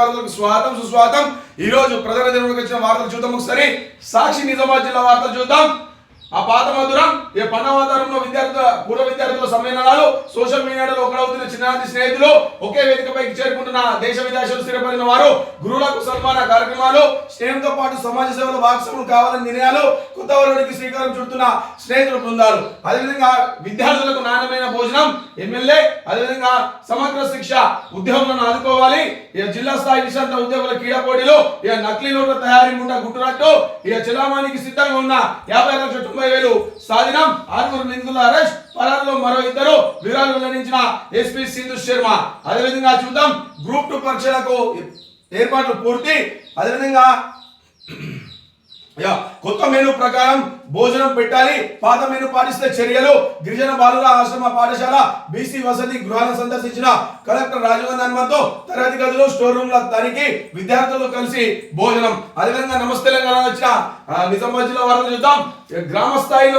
వార్తలకు స్వాగతం సుస్వాగతం. ఈ రోజు ప్రధాన దినములకు వచ్చిన వార్తలు చూద్దాం ఒకసారి. సాక్షి నిజామాబాద్ జిల్లా వార్తలు చూద్దాం. ఆ పాత మధురం ఏ పన్నవాధారంలో విద్యార్థుల పూర్వ విద్యార్థుల సమ్మేళనాలు సోషల్ మీడియాలో ఒకడవుతున్న చిన్ననాటి స్నేహితులు ఒకే వేదికపైకి చేరుకుంటున్న దేశ విదేశాలు స్థిరపడిన వారు గురువులకు సన్మాన కార్యక్రమాలు స్నేహంతో పాటు సమాజ సేవలో భాగస్వాములు కావాలని నిర్ణయాలు కొత్త వరుడికి శ్రీకారం చుడుతున్న స్నేహితుల బృందాలు. అదేవిధంగా విద్యార్థులకు నాణ్యమైన భోజనం ఎమ్మెల్యే అదేవిధంగా సమగ్ర శిక్ష ఉద్యోగులను ఆదుకోవాలి. ఇక జిల్లా స్థాయి విశాంత ఉద్యోగుల క్రీడా పోటీలు ఇక నకిలీ నోట్ల తయారీ ముండా గుట్టునట్టు ఇక చిలామానికి సిద్ధంగా ఉన్న యాభై లక్షల తొంభై వేలు సాధనం ఆరుగురు నిందితుల అరెస్ట్ పరారులో మరో ఇద్దరు వివరాలు వెల్లడించిన ఎస్పీ సింధు శర్మ. అదేవిధంగా చూద్దాం గ్రూప్ టూ పరీక్షలకు ఏర్పాట్లు పూర్తి. అదేవిధంగా కొత్త మెనూ ప్రకారం భోజనం పెట్టాలి. పాత మెనూ పాటిస్తే చర్యలు. గిరిజన బాలుర ఆశ్రమ పాఠశాల బీసీ వసతి గృహాలను సందర్శించిన కలెక్టర్ రాజీవ్ హనుమంతో తరగతి గదులు స్టోర్ రూమ్ల తనిఖీ విద్యార్థులతో కలిసి భోజనం. అదేవిధంగా నమస్తే తెలంగాణ వచ్చిన నిజామాబాద్ జిల్లా వారిని చూద్దాం. గ్రామ స్థాయిలో